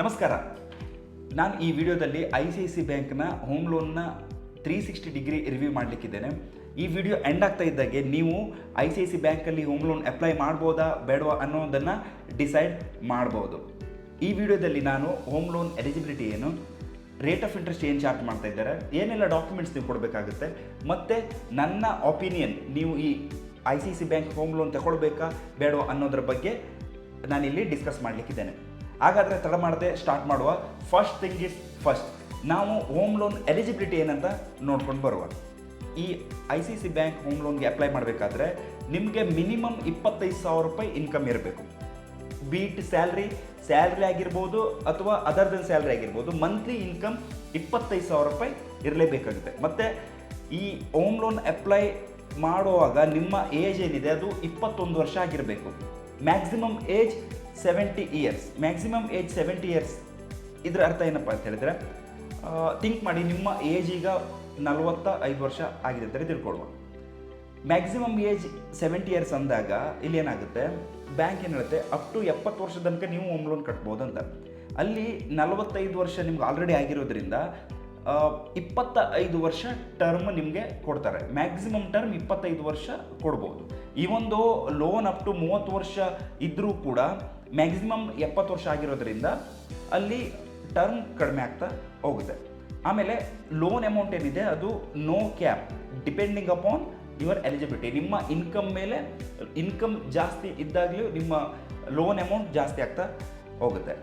ನಮಸ್ಕಾರ. ನಾನು ಈ ವಿಡಿಯೋದಲ್ಲಿ ಐ ಸಿ ಐ ಸಿ ಬ್ಯಾಂಕ್ನ ಹೋಮ್ ಲೋನ್ನ ತ್ರೀ ಸಿಕ್ಸ್ಟಿ ಡಿಗ್ರಿ ರಿವ್ಯೂ ಮಾಡಲಿಕ್ಕಿದ್ದೇನೆ. ಈ ವಿಡಿಯೋ ಎಂಡ್ ಆಗ್ತಾ ಇದ್ದಾಗೆ ನೀವು ಐ ಸಿ ಐ ಸಿ ಬ್ಯಾಂಕಲ್ಲಿ ಹೋಮ್ ಲೋನ್ ಅಪ್ಲೈ ಮಾಡ್ಬೋದಾ, ಬೇಡವಾ ಅನ್ನೋದನ್ನು ಡಿಸೈಡ್ ಮಾಡ್ಬೋದು. ಈ ವಿಡಿಯೋದಲ್ಲಿ ನಾನು ಹೋಮ್ ಲೋನ್ ಎಲಿಜಿಬಿಲಿಟಿ ಏನು, ರೇಟ್ ಆಫ್ ಇಂಟ್ರೆಸ್ಟ್ ಏನು ಚಾರ್ಜ್ ಮಾಡ್ತಾ ಇದ್ದಾರೆ, ಏನೆಲ್ಲ ಡಾಕ್ಯುಮೆಂಟ್ಸ್ ನೀವು ಕೊಡಬೇಕಾಗುತ್ತೆ, ಮತ್ತು ನನ್ನ ಒಪಿನಿಯನ್ ನೀವು ಈ I C C bank home loan ತಗೊಳ್ಬೇಕಾ, ಬೇಡವಾ ಅನ್ನೋದ್ರ ಬಗ್ಗೆ ನಾನಿಲ್ಲಿ ಡಿಸ್ಕಸ್ ಮಾಡಲಿಕ್ಕಿದ್ದೇನೆ. ಹಾಗಾದರೆ ತಡ ಮಾಡದೆ ಸ್ಟಾರ್ಟ್ ಮಾಡುವ. ಫಸ್ಟ್ ಥಿಂಗ್ ಇಸ್ ಫಸ್ಟ್ ನಾವು ಹೋಮ್ ಲೋನ್ ಎಲಿಜಿಬಿಲಿಟಿ ಏನಂತ ನೋಡ್ಕೊಂಡು ಬರುವ. ಈ I C C bank home ಲೋನ್ಗೆ apply ಮಾಡಬೇಕಾದ್ರೆ ನಿಮಗೆ ಮಿನಿಮಮ್ ಇಪ್ಪತ್ತೈದು ಸಾವಿರ ರೂಪಾಯಿ ಇನ್ಕಮ್ ಇರಬೇಕು. ಬೀಟ್ ಸ್ಯಾಲ್ರಿ ಸ್ಯಾಲ್ರಿ ಆಗಿರ್ಬೋದು ಅಥವಾ ಅದರ್ ದನ್ ಸ್ಯಾಲ್ರಿ ಆಗಿರ್ಬೋದು ಮಂತ್ಲಿ ಇನ್ಕಮ್ ಇಪ್ಪತ್ತೈದು ಸಾವಿರ ರೂಪಾಯಿ ಇರಲೇಬೇಕಾಗುತ್ತೆ. ಮತ್ತು ಈ ಹೋಮ್ ಲೋನ್ ಅಪ್ಲೈ ಮಾಡುವಾಗ ನಿಮ್ಮ ಏಜ್ ಏನಿದೆ ಅದು ಇಪ್ಪತ್ತೊಂದು ವರ್ಷ ಆಗಿರಬೇಕು. Maximum age seventy years maximum age seventy years ಇದರ ಅರ್ಥ ಏನಪ್ಪ ಅಂತ ಹೇಳಿದ್ರೆ ಥಿಂಕ್ ಮಾಡಿ ನಿಮ್ಮ ಏಜ್ ಈಗ ನಲವತ್ತ ಐದು ವರ್ಷ ಆಗಿದೆ ಅಂತ ತಿಳ್ಕೊಳ್ಳುವ. ಮ್ಯಾಕ್ಸಿಮಮ್ ಏಜ್ ಸೆವೆಂಟಿ ಇಯರ್ಸ್ ಅಂದಾಗ ಇಲ್ಲಿ ಏನಾಗುತ್ತೆ? ಬ್ಯಾಂಕ್ ಏನು ಹೇಳುತ್ತೆ? ಅಪ್ ಟು ಎಪ್ಪತ್ತು ವರ್ಷದ ತನಕ ನೀವು ಹೋಮ್ ಲೋನ್ ಕಟ್ಬೋದು ಅಂತ. ಅಲ್ಲಿ ನಲವತ್ತೈದು ವರ್ಷ ನಿಮ್ಗೆ ಆಲ್ರೆಡಿ ಆಗಿರೋದ್ರಿಂದ ಇಪ್ಪತ್ತ ಐದು ವರ್ಷ ಟರ್ಮ್ ನಿಮಗೆ ಕೊಡ್ತಾರೆ. ಮ್ಯಾಕ್ಸಿಮಮ್ ಟರ್ಮ್ ಇಪ್ಪತ್ತೈದು ವರ್ಷ ಕೊಡ್ಬೋದು. ಈ ಒಂದು ಲೋನ್ ಅಪ್ ಟು ಮೂವತ್ತು ವರ್ಷ ಇದ್ದರೂ ಕೂಡ ಮ್ಯಾಕ್ಸಿಮಮ್ ಎಪ್ಪತ್ತು ವರ್ಷ ಆಗಿರೋದ್ರಿಂದ ಅಲ್ಲಿ ಟರ್ಮ್ ಕಡಿಮೆ ಆಗ್ತಾ ಹೋಗುತ್ತೆ. ಆಮೇಲೆ ಲೋನ್ ಅಮೌಂಟ್ ಏನಿದೆ, ಅದು no cap depending upon your eligibility ನಿಮ್ಮ ಇನ್ಕಮ್ ಮೇಲೆ ಇನ್ಕಮ್ ಜಾಸ್ತಿ ಇದ್ದಾಗಲೂ ನಿಮ್ಮ ಲೋನ್ ಅಮೌಂಟ್ ಜಾಸ್ತಿ ಆಗ್ತಾ ಹೋಗುತ್ತೆ.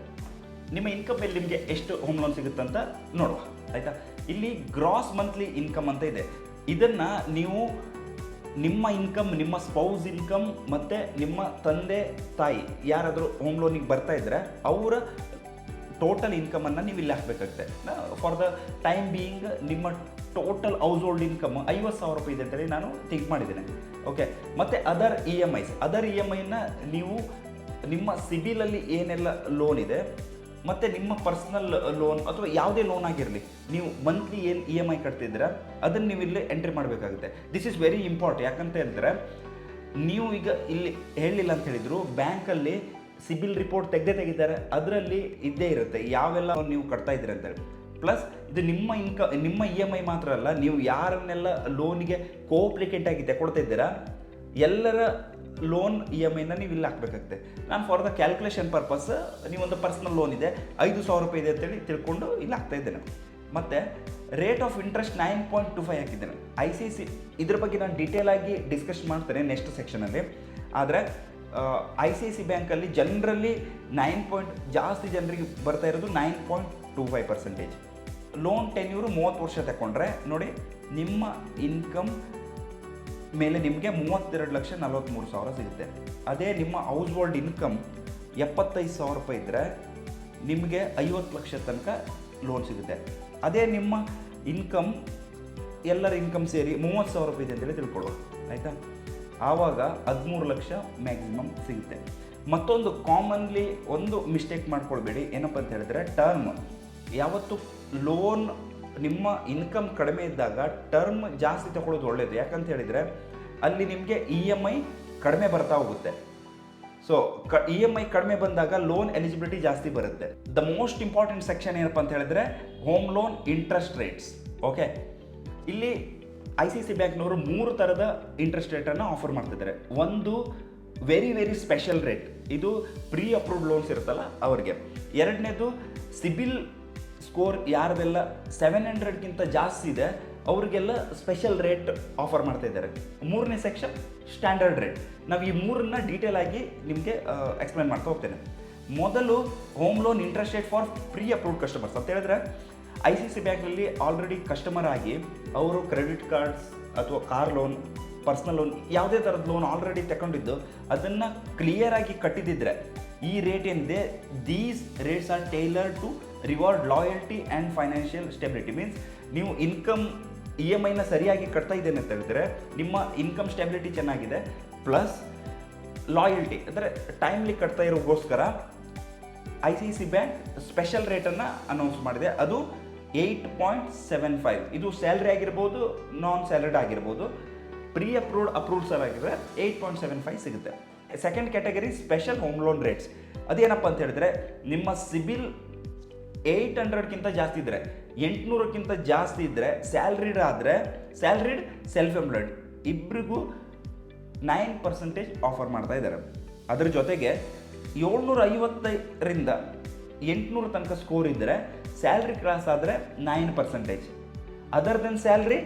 ನಿಮ್ಮ ಇನ್ಕಮ್ ಮೇಲೆ ನಿಮಗೆ ಎಷ್ಟು ಹೋಮ್ ಲೋನ್ ಸಿಗುತ್ತೆ ಅಂತ ನೋಡುವ. ಆಯಿತಾ? ಇಲ್ಲಿ ಗ್ರಾಸ್ ಮಂತ್ಲಿ ಇನ್ಕಮ್ ಅಂತ ಇದೆ. ಇದನ್ನು ನೀವು ನಿಮ್ಮ ಇನ್ಕಮ್ ನಿಮ್ಮ ಸ್ಪೌಸ್ ಇನ್ಕಮ್ ಮತ್ತು ನಿಮ್ಮ ತಂದೆ, ತಾಯಿ ಯಾರಾದರೂ ಹೋಮ್ ಲೋನಿಗೆ ಬರ್ತಾ ಇದ್ದರೆ ಅವರ ಟೋಟಲ್ ಇನ್ಕಮನ್ನು ನೀವು ಇಲ್ಲಿ ಹಾಕಬೇಕಾಗುತ್ತೆ. ಫಾರ್ ದ ಟೈಮ್ ಬೀಯಿಂಗ್ ನಿಮ್ಮ ಟೋಟಲ್ ಹೌಸ್ ಹೋಲ್ಡ್ ಇನ್ಕಮ್ ಐವತ್ತು ಸಾವಿರ ರೂಪಾಯಿ ಇದೆ ಅಂತೇಳಿ ನಾನು ಥಿಂಕ್ ಮಾಡಿದ್ದೇನೆ. ಓಕೆ ಮತ್ತು other E M I's other E M ಐನ ನೀವು ನಿಮ್ಮ ಸಿಬಿಲಲ್ಲಿ ಏನೆಲ್ಲ ಲೋನ್ ಇದೆ ಮತ್ತು ನಿಮ್ಮ ಪರ್ಸ್ನಲ್ ಲೋನ್ ಅಥವಾ ಯಾವುದೇ ಲೋನ್ ಆಗಿರಲಿ, ನೀವು ಮಂತ್ಲಿ ಏನು ಇ ಎಂ ಐ ಕಟ್ತಿದ್ದೀರಾ, ಅದನ್ನು ನೀವು ಇಲ್ಲಿ ಎಂಟ್ರಿ ಮಾಡಬೇಕಾಗುತ್ತೆ. ದಿಸ್ ಇಸ್ ವೆರಿ ಇಂಪಾರ್ಟೆಂಟ್ ಯಾಕಂತ ಹೇಳಿದ್ರೆ, ನೀವು ಈಗ ಇಲ್ಲಿ ಹೇಳಲಿಲ್ಲ ಅಂತ ಹೇಳಿದ್ರು ಬ್ಯಾಂಕಲ್ಲಿ ಸಿಬಿಲ್ ರಿಪೋರ್ಟ್ ತೆಗೆದೇ ತೆಗಿದ್ದಾರೆ ಅದರಲ್ಲಿ ಇದ್ದೇ ಇರುತ್ತೆ, ಯಾವೆಲ್ಲ ನೀವು ಕಟ್ತಾ ಇದ್ದೀರಿ ಅಂತೇಳಿ ಪ್ಲಸ್ ಇದು ನಿಮ್ಮ ಇನ್ಕ ನಿಮ್ಮ ಇ ಎಂ ಐ ಮಾತ್ರ ಅಲ್ಲ, ನೀವು ಯಾರನ್ನೆಲ್ಲ ಲೋನಿಗೆ ಕೋಪ್ಲಿಕೇಟ್ ಆಗಿ ತಗೊಳ್ತಾ ಇದ್ದೀರಾ, ಎಲ್ಲರ ಲೋನ್ ಇ ಎಂ ಐನ ನೀವು ಇಲ್ಲಿ ಹಾಕಬೇಕಾಗುತ್ತೆ. ನಾನು ಫಾರ್ ದ ಕ್ಯಾಲ್ಕುಲೇಷನ್ ಪರ್ಪಸ್ ನೀವೊಂದು ಪರ್ಸ್ನಲ್ ಲೋನ್ ಇದೆ, ಐದು ಸಾವಿರ ರೂಪಾಯಿ ಇದೆ ಅಂತೇಳಿ ತಿಳ್ಕೊಂಡು ಇಲ್ಲಿ ಹಾಕ್ತಾ ಇದ್ದೇನೆ. ಮತ್ತು rate of interest nine point two five ಹಾಕಿದ್ದೇನೆ. ಐ ಸಿ ಸಿ ಇದ್ರ ಬಗ್ಗೆ ನಾನು ಡೀಟೇಲ್ ಆಗಿ ಡಿಸ್ಕಸ್ ಮಾಡ್ತೇನೆ ನೆಕ್ಸ್ಟ್ ಸೆಕ್ಷನಲ್ಲಿ ಆದರೆ ಐ ಸಿ ಐ ಸಿ ಬ್ಯಾಂಕಲ್ಲಿ ಜನರಲ್ಲಿ ನೈನ್ ಪಾಯಿಂಟ್ ಜಾಸ್ತಿ ಜನರಿಗೆ ಬರ್ತಾ ಇರೋದು nine point two five percentage loan tenure ಮೂವತ್ತು ವರ್ಷ ತಗೊಂಡ್ರೆ ನೋಡಿ, ನಿಮ್ಮ ಇನ್ಕಮ್ ಮೇಲೆ ನಿಮಗೆ ಮೂವತ್ತೆರಡು ಲಕ್ಷ ನಲವತ್ತ್ಮೂರು ಸಾವಿರ ಸಿಗುತ್ತೆ. ಅದೇ ನಿಮ್ಮ ಹೌಸ್ ಹೋಲ್ಡ್ ಇನ್ಕಮ್ ಎಪ್ಪತ್ತೈದು ಸಾವಿರ ರೂಪಾಯಿ ಇದ್ದರೆ ನಿಮಗೆ ಐವತ್ತು ಲಕ್ಷ ತನಕ ಲೋನ್ ಸಿಗುತ್ತೆ. ಅದೇ ನಿಮ್ಮ ಇನ್ಕಮ್ ಎಲ್ಲರ ಇನ್ಕಮ್ ಸೇರಿ ಮೂವತ್ತು ಸಾವಿರ ರೂಪಾಯಿ ಇದೆ ಅಂತೇಳಿ ತಿಳ್ಕೊಳ್ಳೋದು ಆಯಿತಾ? ಆವಾಗ ಹದಿಮೂರು ಲಕ್ಷ ಮ್ಯಾಕ್ಸಿಮಮ್ ಸಿಗುತ್ತೆ. ಮತ್ತೊಂದು ಕಾಮನ್ಲಿ ಒಂದು ಮಿಸ್ಟೇಕ್ ಮಾಡ್ಕೊಳ್ಬೇಡಿ. ಏನಪ್ಪ ಅಂತ ಹೇಳಿದ್ರೆ ಟರ್ಮ್ ಯಾವತ್ತು ಲೋನ್ ನಿಮ್ಮ ಇನ್ಕಮ್ ಕಡಿಮೆ ಇದ್ದಾಗ ಟರ್ಮ್ ಜಾಸ್ತಿ ತಗೊಳ್ಳೋದು ಒಳ್ಳೆಯದು ಯಾಕಂತ ಹೇಳಿದರೆ ಅಲ್ಲಿ ನಿಮಗೆ ಇ ಎಂ ಐ ಕಡಿಮೆ ಬರ್ತಾ ಹೋಗುತ್ತೆ. ಸೊ ಕ ಇ ಎಂ ಐ ಕಡಿಮೆ ಬಂದಾಗ ಲೋನ್ ಎಲಿಜಿಬಿಲಿಟಿ ಜಾಸ್ತಿ ಬರುತ್ತೆ. ದ ಮೋಸ್ಟ್ ಇಂಪಾರ್ಟೆಂಟ್ ಸೆಕ್ಷನ್ ಏನಪ್ಪ ಅಂತ ಹೇಳಿದ್ರೆ home loan interest rates okay ಇಲ್ಲಿ ಐ ಸಿ ಸಿ ಬ್ಯಾಂಕ್ನವರು ಮೂರು ಥರದ ಇಂಟ್ರೆಸ್ಟ್ ರೇಟನ್ನು ಆಫರ್ ಮಾಡ್ತಿದ್ದಾರೆ. ಒಂದು ವೆರಿ ವೆರಿ ಸ್ಪೆಷಲ್ ರೇಟ್ ಇದು ಪ್ರೀ ಅಪ್ರೂವ್ಡ್ ಲೋನ್ಸ್ ಇರುತ್ತಲ್ಲ, ಅವ್ರಿಗೆ. ಎರಡನೇದು ಸಿಬಿಲ್ ಸ್ಕೋರ್ ಯಾರದೆಲ್ಲ ಸೆವೆನ್ ಹಂಡ್ರೆಡ್ಗಿಂತ ಜಾಸ್ತಿ ಇದೆ, ಅವರಿಗೆಲ್ಲ ಸ್ಪೆಷಲ್ ರೇಟ್ ಆಫರ್ ಮಾಡ್ತಾ ಇದ್ದಾರೆ. ಮೂರನೇ ಸೆಕ್ಷನ್ ಸ್ಟ್ಯಾಂಡರ್ಡ್ ರೇಟ್ ನಾವು ಈ ಮೂರನ್ನ ಡೀಟೇಲ್ ಆಗಿ ನಿಮಗೆ ಎಕ್ಸ್ಪ್ಲೈನ್ ಮಾಡ್ತಾ ಹೋಗ್ತೇನೆ. ಮೊದಲು home loan interest rate for pre approved customers ಅಂತ ಹೇಳಿದ್ರೆ ಐ ಸಿ ಸಿ ಬ್ಯಾಂಕ್ನಲ್ಲಿ ಆಲ್ರೆಡಿ ಕಸ್ಟಮರ್ ಆಗಿ ಅವರು ಕ್ರೆಡಿಟ್ ಕಾರ್ಡ್ಸ್ ಅಥವಾ ಕಾರ್ ಲೋನ್ ಪರ್ಸ್ನಲ್ ಲೋನ್ ಯಾವುದೇ ಥರದ ಲೋನ್ ಆಲ್ರೆಡಿ ತಗೊಂಡಿದ್ದು, ಅದನ್ನು ಕ್ಲಿಯರ್ ಆಗಿ ಕಟ್ಟಿದ್ದಿದ್ರೆ ಈ ರೇಟ್ ಏನಿದೆ these rates are tailor to reward loyalty and financial stability means ನೀವು ಇನ್ಕಮ್ ಇ ಎಂ ಐನ ಸರಿಯಾಗಿ ಕಟ್ತಾ ಇದ್ದೇನೆ ಅಂತ ಹೇಳಿದ್ರೆ ನಿಮ್ಮ ಇನ್ಕಮ್ ಸ್ಟೆಬಿಲಿಟಿ ಚೆನ್ನಾಗಿದೆ ಪ್ಲಸ್ ಲಾಯಲ್ಟಿ ಅಂದರೆ ಟೈಮ್ಲಿ ಕಟ್ತಾ ಇರೋಗೋಸ್ಕರ I C C bank special ರೇಟನ್ನು announce ಮಾಡಿದೆ. ಅದು ಏಯ್ಟ್ ಪಾಯಿಂಟ್ ಸೆವೆನ್ ಫೈವ್ ಇದು ಸ್ಯಾಲ್ರಿ ಆಗಿರ್ಬೋದು ನಾನ್ ಸ್ಯಾಲರಿಡ್ ಆಗಿರ್ಬೋದು. ಪ್ರೀ ಅಪ್ರೂವ್ಡ್ ಅಪ್ರೂವ್ಡ್ ಸರ್ ಆಗಿದ್ರೆ ಏಯ್ಟ್ ಪಾಯಿಂಟ್ ಸೆವೆನ್ ಫೈವ್ ಸಿಗುತ್ತೆ. Second category special home loan rates ಅದೇನಪ್ಪ ಅಂತ ಹೇಳಿದ್ರೆ ನಿಮ್ಮ ಸಿಬಿಲ್ ಏಯ್ಟ್ ಹಂಡ್ರೆಡ್ಗಿಂತ ಜಾಸ್ತಿ ಇದ್ದರೆ ಎಂಟುನೂರಕ್ಕಿಂತ ಜಾಸ್ತಿ ಇದ್ದರೆ ಸ್ಯಾಲ್ರಿಡ್ ಆದರೆ ಸ್ಯಾಲ್ರಿಡ್ ಸೆಲ್ಫ್ ಎಂಪ್ಲಾಯ್ಡ್ ಇಬ್ಬರಿಗೂ ನೈನ್ ಪರ್ಸೆಂಟೇಜ್ ಆಫರ್ ಮಾಡ್ತಾ ಇದ್ದಾರೆ. ಅದ್ರ ಜೊತೆಗೆ ಏಳ್ನೂರ ಐವತ್ತರಿಂದ ಎಂಟುನೂರ ತನಕ ಸ್ಕೋರ್ ಇದ್ದರೆ ಸ್ಯಾಲ್ರಿ ಕ್ರಾಸ್ ಆದರೆ nine percentage other than salary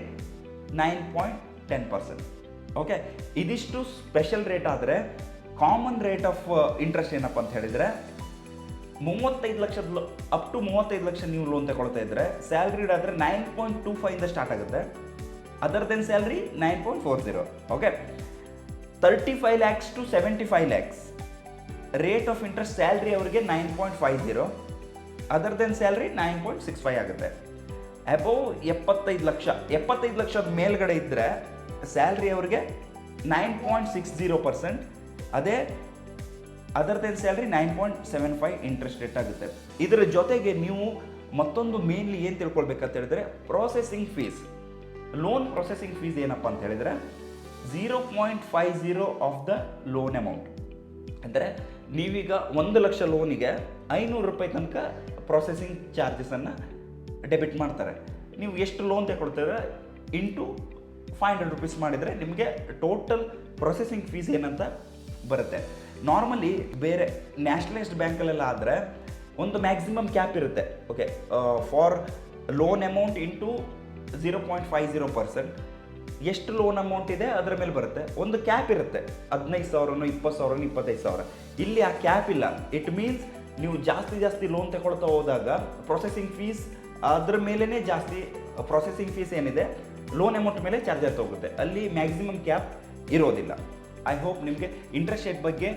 nine point ten percent okay ಇದಿಷ್ಟು ಸ್ಪೆಷಲ್ ರೇಟ್ ಆದರೆ ಕಾಮನ್ ರೇಟ್ ಆಫ್ ಇಂಟ್ರೆಸ್ಟ್ ಏನಪ್ಪ ಅಂತ ಹೇಳಿದರೆ ಮೂವತ್ತೈದು ಲಕ್ಷದ ಅಪ್ ಟು ಮೂವತ್ತೈದು ಲಕ್ಷ ನೀವು ಲೋನ್ ತಗೊಳ್ತಾ ಇದ್ದರೆ ಸ್ಯಾಲ್ರಿಡ್ ಆದರೆ ನೈನ್ ಪಾಯಿಂಟ್ ಟೂ ಫೈವಿಂದ ಸ್ಟಾರ್ಟ್ ಆಗುತ್ತೆ. Other than salary nine point four zero okay thirty five lakhs to seventy five lakhs rate of interest salary ಅವರಿಗೆ nine point five zero other than salary nine point six five ಆಗುತ್ತೆ. Above ಎಪ್ಪತ್ತೈದು ಲಕ್ಷ, ಎಪ್ಪತ್ತೈದು ಲಕ್ಷದ ಮೇಲ್ಗಡೆ ಇದ್ದರೆ salary ಅವರಿಗೆ nine point six zero percent ಅದೇ other than salary nine point seven five interest rate ಆಗುತ್ತೆ. ಇದರ ಜೊತೆಗೆ ನೀವು ಮತ್ತೊಂದು ಮೇನ್ಲಿ ಏನು ತಿಳ್ಕೊಳ್ಬೇಕಂತ ಹೇಳಿದ್ರೆ processing fees loan processing fees ಏನಪ್ಪ ಅಂತ ಹೇಳಿದ್ರೆ zero point five zero of the loan amount ಅಂದರೆ ನೀವೀಗ ಒಂದು ಲಕ್ಷ ಲೋನಿಗೆ ಐನೂರು ರೂಪಾಯಿ ತನಕ ಪ್ರೊಸೆಸಿಂಗ್ ಚಾರ್ಜಸನ್ನು ಡೆಬಿಟ್ ಮಾಡ್ತಾರೆ. ನೀವು ಎಷ್ಟು ಲೋನ್ ತಗೊಳ್ತೀರ ಇಂಟು ಫೈವ್ ಹಂಡ್ರೆಡ್ ರುಪೀಸ್ ಮಾಡಿದರೆ ನಿಮಗೆ ಟೋಟಲ್ ಪ್ರೊಸೆಸಿಂಗ್ ಫೀಸ್ ಏನಂತ ಬರುತ್ತೆ. ನಾರ್ಮಲಿ ಬೇರೆ ನ್ಯಾಷನಲೈಸ್ಡ್ ಬ್ಯಾಂಕಲ್ಲೆಲ್ಲ ಆದರೆ ಒಂದು ಮ್ಯಾಕ್ಸಿಮಮ್ ಕ್ಯಾಪ್ ಇರುತ್ತೆ. Okay for loan amount into zero point five zero percent ಎಷ್ಟು ಲೋನ್ ಅಮೌಂಟ್ ಇದೆ, ಅದರ ಮೇಲೆ ಬರುತ್ತೆ. ಒಂದು ಕ್ಯಾಪ್ ಇರುತ್ತೆ. ಹದಿನೈದು ಸಾವಿರನೋ, ಇಪ್ಪತ್ತು ಸಾವಿರನೋ, ಇಪ್ಪತ್ತೈದು ಸಾವಿರ. ಇಲ್ಲಿ ಆ ಕ್ಯಾಪ್ ಇಲ್ಲ. ಇಟ್ ಮೀನ್ಸ್ ನೀವು ಜಾಸ್ತಿ ಜಾಸ್ತಿ ಲೋನ್ ತಗೊಳ್ತಾ ಹೋದಾಗ ಪ್ರೊಸೆಸಿಂಗ್ ಫೀಸ್ ಅದ್ರ ಮೇಲೇ ಜಾಸ್ತಿ ಪ್ರೊಸೆಸಿಂಗ್ ಫೀಸ್ ಏನಿದೆ ಲೋನ್ ಅಮೌಂಟ್ ಮೇಲೆ ಚಾರ್ಜ್ ಹೋಗುತ್ತೆ. ಅಲ್ಲಿ ಮ್ಯಾಕ್ಸಿಮಮ್ ಕ್ಯಾಪ್ ಇರೋದಿಲ್ಲ. ಐ ಹೋಪ್ ನಿಮಗೆ ಇಂಟ್ರೆಸ್ಟ್ ರೇಟ್ ಬಗ್ಗೆ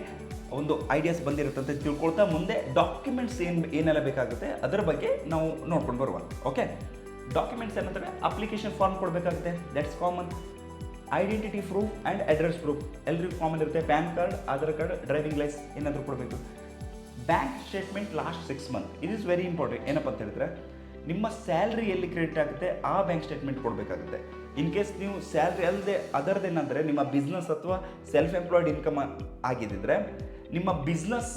ಒಂದು ಐಡಿಯಾಸ್ ಬಂದಿರುತ್ತೆ ಅಂತ ತಿಳ್ಕೊಳ್ತಾ ಮುಂದೆ ಡಾಕ್ಯುಮೆಂಟ್ಸ್ ಏನು ಏನೆಲ್ಲ ಬೇಕಾಗುತ್ತೆ, ಅದರ ಬಗ್ಗೆ ನಾವು ನೋಡ್ಕೊಂಡು ಬರುವ. ಓಕೆ ಡಾಕ್ಯುಮೆಂಟ್ಸ್ ಏನಂದರೆ ಅಪ್ಲಿಕೇಶನ್ ಫಾರ್ಮ್ ಕೊಡಬೇಕಾಗುತ್ತೆ. That's common identity proof and address proof ಎಲ್ರಿಗೂ ಕಾಮನ್ ಇರುತ್ತೆ. PAN card Aadhaar card driving licence ಏನಾದರೂ ಕೊಡಬೇಕು. Bank statement last six month it is very important ಏನಪ್ಪ ಅಂತ ಹೇಳಿದ್ರೆ, ನಿಮ್ಮ ಸ್ಯಾಲ್ರಿ ಎಲ್ಲಿ ಕ್ರೆಡಿಟ್ ಆಗುತ್ತೆ, ಆ ಬ್ಯಾಂಕ್ ಸ್ಟೇಟ್ಮೆಂಟ್ ಕೊಡಬೇಕಾಗುತ್ತೆ. ಇನ್ ಕೇಸ್ ನೀವು ಸ್ಯಾಲ್ರಿ ಅಲ್ಲದೆ ಅದರದ್ದೇನಂದರೆ ನಿಮ್ಮ ಬಿಸ್ನೆಸ್ ಅಥವಾ ಸೆಲ್ಫ್ ಎಂಪ್ಲಾಯ್ಡ್ ಇನ್ಕಮ್ ಆಗಿದ್ದಿದ್ರೆ, ನಿಮ್ಮ ಬಿಸ್ನೆಸ್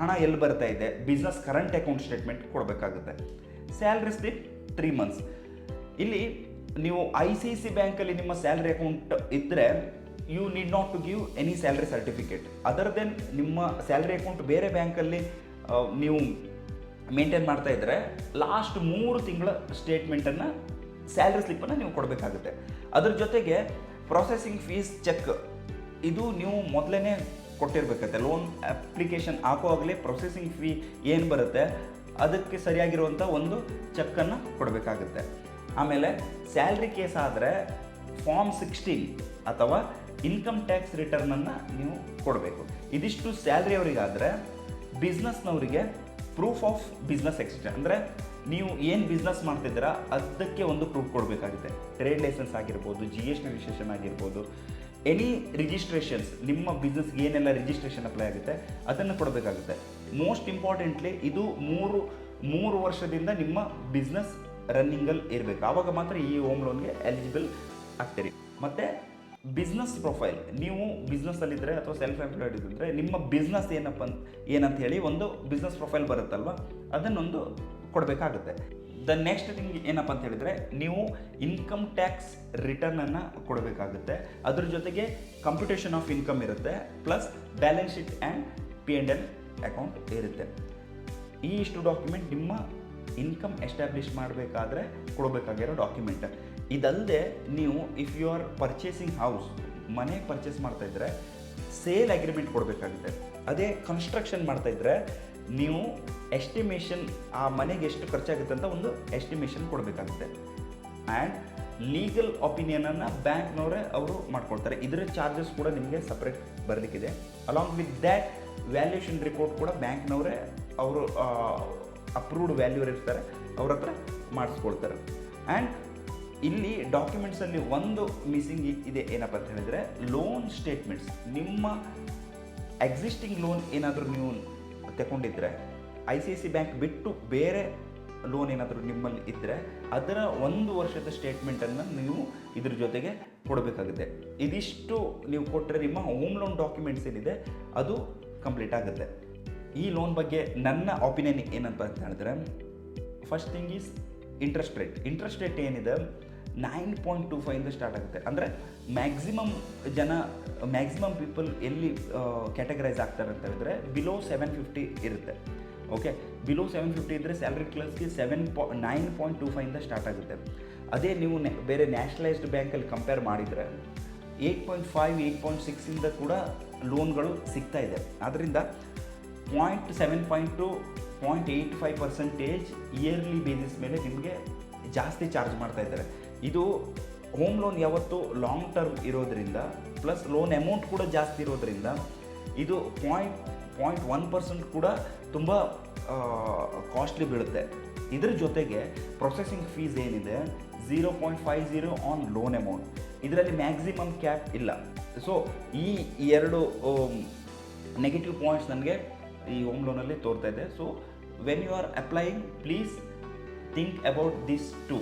ಹಣ ಎಲ್ಲಿ ಬರ್ತಾ ಇದೆ? ಬಿಸ್ನೆಸ್ ಕರೆಂಟ್ ಅಕೌಂಟ್ ಸ್ಟೇಟ್ಮೆಂಟ್ ಕೊಡಬೇಕಾಗುತ್ತೆ. ಸ್ಯಾಲ್ರಿ ಸ್ಲಿಪ್ ತ್ರೀ ಮಂತ್ಸ್ ಇಲ್ಲಿ ನೀವು ಐ ಸಿ ಸಿ ಬ್ಯಾಂಕಲ್ಲಿ ನಿಮ್ಮ ಸ್ಯಾಲ್ರಿ ಅಕೌಂಟ್ ಇದ್ದರೆ you need not to give any salary certificate other than ನಿಮ್ಮ ಸ್ಯಾಲ್ರಿ ಅಕೌಂಟ್ ಬೇರೆ ಬ್ಯಾಂಕಲ್ಲಿ ನೀವು ಮೇಂಟೈನ್ ಮಾಡ್ತಾ ಇದ್ದರೆ ಲಾಸ್ಟ್ ಮೂರು ತಿಂಗಳ ಸ್ಟೇಟ್ಮೆಂಟನ್ನು ಸ್ಯಾಲ್ರಿ ಸ್ಲಿಪ್ಪನ್ನು ನೀವು ಕೊಡಬೇಕಾಗುತ್ತೆ. ಅದ್ರ ಜೊತೆಗೆ ಪ್ರೊಸೆಸಿಂಗ್ ಫೀಸ್ ಚೆಕ್ ಇದು ನೀವು ಮೊದಲೇ ಕೊಟ್ಟಿರ್ಬೇಕತ್ತೆ ಲೋನ್ ಅಪ್ಲಿಕೇಶನ್ ಹಾಕುವಾಗಲೇ ಪ್ರೊಸೆಸಿಂಗ್ ಫೀ ಏನು ಬರುತ್ತೆ? ಅದಕ್ಕೆ ಸರಿಯಾಗಿರುವಂಥ ಒಂದು ಚೆಕ್ಕನ್ನು ಕೊಡಬೇಕಾಗುತ್ತೆ. ಆಮೇಲೆ ಸ್ಯಾಲ್ರಿ ಕೇಸ್ ಆದರೆ ಫಾರ್ಮ್ ಸಿಕ್ಸ್ಟೀನ್ ಅಥವಾ ಇನ್ಕಮ್ ಟ್ಯಾಕ್ಸ್ ರಿಟರ್ನನ್ನು ನೀವು ಕೊಡಬೇಕು. ಇದಿಷ್ಟು ಸ್ಯಾಲ್ರಿ ಅವರಿಗಾದರೆ ಬಿಸ್ನೆಸ್ನವರಿಗೆ ಪ್ರೂಫ್ ಆಫ್ ಬಿಸ್ನೆಸ್ ಎಕ್ಸ್ಟ್ರಾ ಅಂದರೆ ನೀವು ಏನು ಬಿಸ್ನೆಸ್ ಮಾಡ್ತಿದ್ದೀರಾ, ಅದಕ್ಕೆ ಒಂದು ಪ್ರೂಫ್ ಕೊಡಬೇಕಾಗುತ್ತೆ. ಟ್ರೇಡ್ ಲೈಸೆನ್ಸ್ ಆಗಿರ್ಬೋದು ಜಿ ಎಸ್ ಟಿ ರಿಜಿಸ್ಟ್ರೇಷನ್ ಆಗಿರ್ಬೋದು ಎನಿ ರಿಜಿಸ್ಟ್ರೇಷನ್ಸ್ ನಿಮ್ಮ ಬಿಸ್ನೆಸ್ಗೆ ಏನೆಲ್ಲ ರಿಜಿಸ್ಟ್ರೇಷನ್ ಅಪ್ಲೈ ಆಗುತ್ತೆ, ಅದನ್ನು ಕೊಡಬೇಕಾಗುತ್ತೆ. ಮೋಸ್ಟ್ ಇಂಪಾರ್ಟೆಂಟ್ಲಿ ಇದು ಮೂರು ಮೂರು ವರ್ಷದಿಂದ ನಿಮ್ಮ ಬಿಸ್ನೆಸ್ ರನ್ನಿಂಗಲ್ಲಿ ಇರಬೇಕು. ಆವಾಗ ಮಾತ್ರ ಈ ಹೋಮ್ ಲೋನ್ಗೆ ಎಲಿಜಿಬಲ್ ಆಗ್ತೀರಿ. ಮತ್ತು ಬಿಸ್ನೆಸ್ ಪ್ರೊಫೈಲ್ ನೀವು ಬಿಸ್ನೆಸ್ಸಲ್ಲಿದ್ದರೆ ಅಥವಾ ಸೆಲ್ಫ್ ಎಂಪ್ಲಾಯ್ಡ್ ಇದ್ದರೆ ನಿಮ್ಮ ಬಿಸ್ನೆಸ್ ಏನಪ್ಪ ಅಂತ ಏನಂತ ಹೇಳಿ ಒಂದು ಬಿಸ್ನೆಸ್ ಪ್ರೊಫೈಲ್ ಬರುತ್ತಲ್ವ? ಅದನ್ನೊಂದು ಕೊಡಬೇಕಾಗುತ್ತೆ. ದ ನೆಕ್ಸ್ಟ್ ಥಿಂಗ್ ಏನಪ್ಪ ಅಂತ ಹೇಳಿದರೆ, ನೀವು ಇನ್ಕಮ್ ಟ್ಯಾಕ್ಸ್ ರಿಟರ್ನನ್ನು ಕೊಡಬೇಕಾಗುತ್ತೆ. ಅದ್ರ ಜೊತೆಗೆ ಕಂಪ್ಯೂಟೇಷನ್ ಆಫ್ ಇನ್ಕಮ್ ಇರುತ್ತೆ plus balance sheet and P and L account ಇರುತ್ತೆ. ಈ ಇಷ್ಟು ಡಾಕ್ಯುಮೆಂಟ್ ನಿಮ್ಮ ಇನ್ಕಮ್ ಎಸ್ಟಾಬ್ಲಿಷ್ ಮಾಡಬೇಕಾದ್ರೆ ಕೊಡಬೇಕಾಗಿರೋ ಡಾಕ್ಯುಮೆಂಟ್ ಇದಲ್ಲದೆ ನೀವು if you are purchasing house ಮನೆ ಪರ್ಚೇಸ್ ಮಾಡ್ತಾ ಇದ್ದರೆ ಸೇಲ್ ಅಗ್ರಿಮೆಂಟ್ ಕೊಡಬೇಕಾಗುತ್ತೆ. ಅದೇ ಕನ್ಸ್ಟ್ರಕ್ಷನ್ ಮಾಡ್ತಾ ಇದ್ದರೆ ನೀವು ಎಸ್ಟಿಮೇಷನ್ ಆ ಮನೆಗೆ ಎಷ್ಟು ಖರ್ಚಾಗುತ್ತೆ ಅಂತ ಒಂದು ಎಸ್ಟಿಮೇಷನ್ ಕೊಡಬೇಕಾಗುತ್ತೆ. ಆ್ಯಂಡ್ ಲೀಗಲ್ ಒಪಿನಿಯನನ್ನು ಬ್ಯಾಂಕ್ನವರೇ ಅವರು ಮಾಡ್ಕೊಳ್ತಾರೆ. ಇದರ ಚಾರ್ಜಸ್ ಕೂಡ ನಿಮಗೆ separate ಬರಲಿಕ್ಕಿದೆ. Along with that valuation report ಕೂಡ ಬ್ಯಾಂಕ್ನವರೇ ಅವರು ಅಪ್ರೂವ್ಡ್ ವ್ಯಾಲ್ಯೂರ್ ಇರ್ತಾರೆ, ಅವ್ರ ಹತ್ರ ಮಾಡಿಸ್ಕೊಳ್ತಾರೆ. ಆ್ಯಂಡ್ ಇಲ್ಲಿ ಡಾಕ್ಯುಮೆಂಟ್ಸಲ್ಲಿ ಒಂದು ಮಿಸ್ಸಿಂಗ್ ಇದೆ ಏನಪ್ಪ ಅಂತ ಹೇಳಿದರೆ ಲೋನ್ ಸ್ಟೇಟ್ಮೆಂಟ್ಸ್ ನಿಮ್ಮ ಎಕ್ಸಿಸ್ಟಿಂಗ್ ಲೋನ್ ಏನಾದರೂ ನೀವು ತಗೊಂಡಿದ್ರೆ ಐ ಸಿ ಸಿ ಬ್ಯಾಂಕ್ ಬಿಟ್ಟು ಬೇರೆ ಲೋನ್ ಏನಾದರೂ ನಿಮ್ಮಲ್ಲಿ ಇದ್ದರೆ ಅದರ ಒಂದು ವರ್ಷದ ಸ್ಟೇಟ್ಮೆಂಟನ್ನು ನೀವು ಇದ್ರ ಜೊತೆಗೆ ಕೊಡಬೇಕಾಗುತ್ತೆ. ಇದಿಷ್ಟು ನೀವು ಕೊಟ್ಟರೆ ನಿಮ್ಮ ಹೋಮ್ ಲೋನ್ ಡಾಕ್ಯುಮೆಂಟ್ಸ್ ಏನಿದೆ, ಅದು ಕಂಪ್ಲೀಟ್ ಆಗುತ್ತೆ. ಈ ಲೋನ್ ಬಗ್ಗೆ ನನ್ನ ಒಪಿನಿಯನ್ ಏನಂತ ಅಂತ ಹೇಳಿದ್ರೆ first thing is interest rate interest rate ಏನಿದೆ ನೈನ್ ಪಾಯಿಂಟ್ ಟು ಫೈವಿಂದ ಸ್ಟಾರ್ಟ್ ಆಗುತ್ತೆ. ಅಂದರೆ ಮ್ಯಾಕ್ಸಿಮಮ್ ಜನ ಮ್ಯಾಕ್ಸಿಮಮ್ ಪೀಪಲ್ ಎಲ್ಲಿ ಕ್ಯಾಟಗರೈಸ್ ಆಗ್ತಾರೆ ಅಂತ ಹೇಳಿದ್ರೆ ಬಿಲೋ ಸೆವೆನ್ ಫಿಫ್ಟಿ ಇರುತ್ತೆ. ಓಕೆ ಬಿಲೋ ಸೆವೆನ್ ಫಿಫ್ಟಿ ಇದ್ದರೆ ಸ್ಯಾಲ್ರಿ ಕ್ಲಾಸ್ಗೆ ಸೆವೆನ್ ಪಾ ನೈನ್ ಪಾಯಿಂಟ್ ಟು ಫೈವಿಂದ ಸ್ಟಾರ್ಟ್ ಆಗುತ್ತೆ. ಅದೇ ನೀವು ಬೇರೆ ನ್ಯಾಷನಲೈಸ್ಡ್ ಬ್ಯಾಂಕಲ್ಲಿ ಕಂಪೇರ್ ಮಾಡಿದರೆ eight point five eight point ಸಿಕ್ಸಿಂದ ಕೂಡ ಲೋನ್ಗಳು ಸಿಗ್ತಾ ಇದೆ. ಆದ್ದರಿಂದ point seven point two point eight five percentage yearly basis ಮೇಲೆ ನಿಮಗೆ ಜಾಸ್ತಿ ಚಾರ್ಜ್ ಮಾಡ್ತಾ ಇದ್ದಾರೆ. ಇದು ಹೋಮ್ ಲೋನ್ ಯಾವತ್ತು ಲಾಂಗ್ ಟರ್ಮ್ ಇರೋದ್ರಿಂದ ಪ್ಲಸ್ ಲೋನ್ ಅಮೌಂಟ್ ಕೂಡ ಜಾಸ್ತಿ ಇರೋದ್ರಿಂದ, ಇದು ಪಾಯಿಂಟ್ ಪಾಯಿಂಟ್ ಒನ್ ಪರ್ಸೆಂಟ್ ಕೂಡ ತುಂಬ ಕಾಸ್ಟ್ಲಿ ಬೀಳುತ್ತೆ. ಇದ್ರ ಜೊತೆಗೆ ಪ್ರೊಸೆಸಿಂಗ್ ಫೀಸ್ ಏನಿದೆ zero point five zero on loan amount ಇದರಲ್ಲಿ ಮ್ಯಾಕ್ಸಿಮಮ್ ಕ್ಯಾಪ್ ಇಲ್ಲ. ಸೊ ಈ ಎರಡು ನೆಗೆಟಿವ್ ಪಾಯಿಂಟ್ಸ್ ನನಗೆ ಈ ಹೋಮ್ ಲೋನಲ್ಲಿ ತೋರ್ತಾ ಇದೆ. So when you are applying please think about this too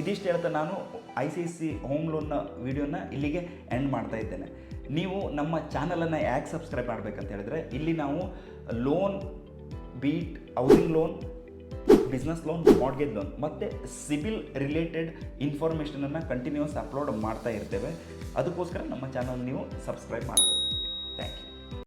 ಇದಿಷ್ಟು ಹೇಳ್ತಾ ನಾನು ಐ ಸಿ ಸಿ ಹೋಮ್ ಲೋನ್ನ ವಿಡಿಯೋನ ಇಲ್ಲಿಗೆ ಎಂಡ್ ಮಾಡ್ತಾ ಇದ್ದೇನೆ. ನೀವು ನಮ್ಮ ಚಾನಲನ್ನು ಯಾಕೆ ಸಬ್ಸ್ಕ್ರೈಬ್ ಮಾಡಬೇಕಂತ ಹೇಳಿದ್ರೆ, ಇಲ್ಲಿ ನಾವು loan beet housing loan business loan mortgage loan ಮತ್ತು ಸಿಬಿಲ್ ರಿಲೇಟೆಡ್ ಇನ್ಫಾರ್ಮೇಷನನ್ನು ಕಂಟಿನ್ಯೂಸ್ ಅಪ್ಲೋಡ್ ಮಾಡ್ತಾ ಇರ್ತೇವೆ. ಅದಕ್ಕೋಸ್ಕರ ನಮ್ಮ ಚಾನಲ್ ನೀವು ಸಬ್ಸ್ಕ್ರೈಬ್ ಮಾಡ್ಬೋದು ಥ್ಯಾಂಕ್ ಯು